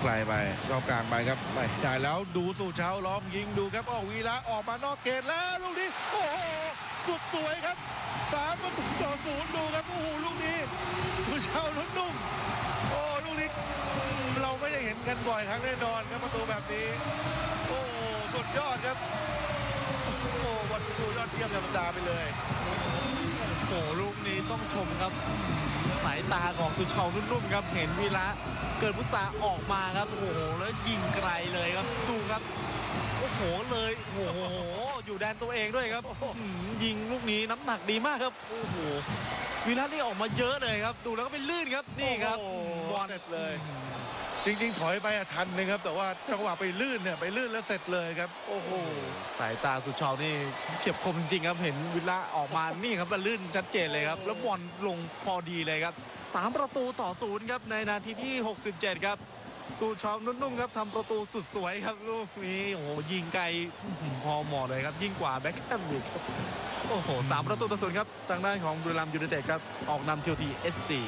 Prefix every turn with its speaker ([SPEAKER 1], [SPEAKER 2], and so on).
[SPEAKER 1] ไกลไปรอบกลางไปครับไม่ใช่แล้วดูสู่เช้าล้อมยิงดูครับออกวีระออกมานอกเขตแล้วลูกนี้โอ้โหสุดสวยครับสามประตูต่อศูนย์ดูครับโอ้โหลูกนี้สุเช้าลุ้นนุ่มโอ้ลูกนี้เราไม่ได้เห็นกันบ่อยครั้งแน่นอนครับประตูแบบนี้ โอ้สุดยอดครับโอ้วันประตูยอดเยี่ยมธรรมดาไปเลย
[SPEAKER 2] โอ้ลูกนี้ต้องชมครับ สายตาของสุชาวนุ่มๆครับเห็นวีระเกิดพุษาออกมาครับโอ้โหแล้วยิงไกลเลยครับดูครับโอ้โหเลยโอ้โหอยู่แดนตัวเองด้วยครับอื้อหือยิงลูกนี้น้ำหนักดีมากครับโอ้โหวีระนี่ออกมาเยอะเลยครับ ดูแล้วก็เป็นลื่นครับนี่ครับ
[SPEAKER 1] โอ้โห
[SPEAKER 2] บอล
[SPEAKER 1] เสร็จเลย จริง ๆ ถอยไปอะทันนะครับ แต่ว่าจังหวะไปลื่นเนี่ยไปลื่นแล้วเสร็จเลยครับ โอ้โห
[SPEAKER 2] สายตาสุดชาวนี่เฉียบคมจริงๆครับเห็นวิลล่าออกมานี่ครับแล้วลื่นชัดเจนเลยครับ แล้วบอลลงพอดีเลยครับสามประตูต่อศูนย์ครับในนาทีที่ 67 ครับสุชาวนุ่มๆครับทำประตูสุดสวยครับลูกนี้โอ้โหยิงไกลพอเหมาะเลยครับ ยิ่งกว่าแบ็คแฮมอีกครับโอ้โหสามประตูต่อศูนย์ครับทางด้านของบุรีรัมย์ยูไนเต็ดครับออกนำทีโอทีเอสซี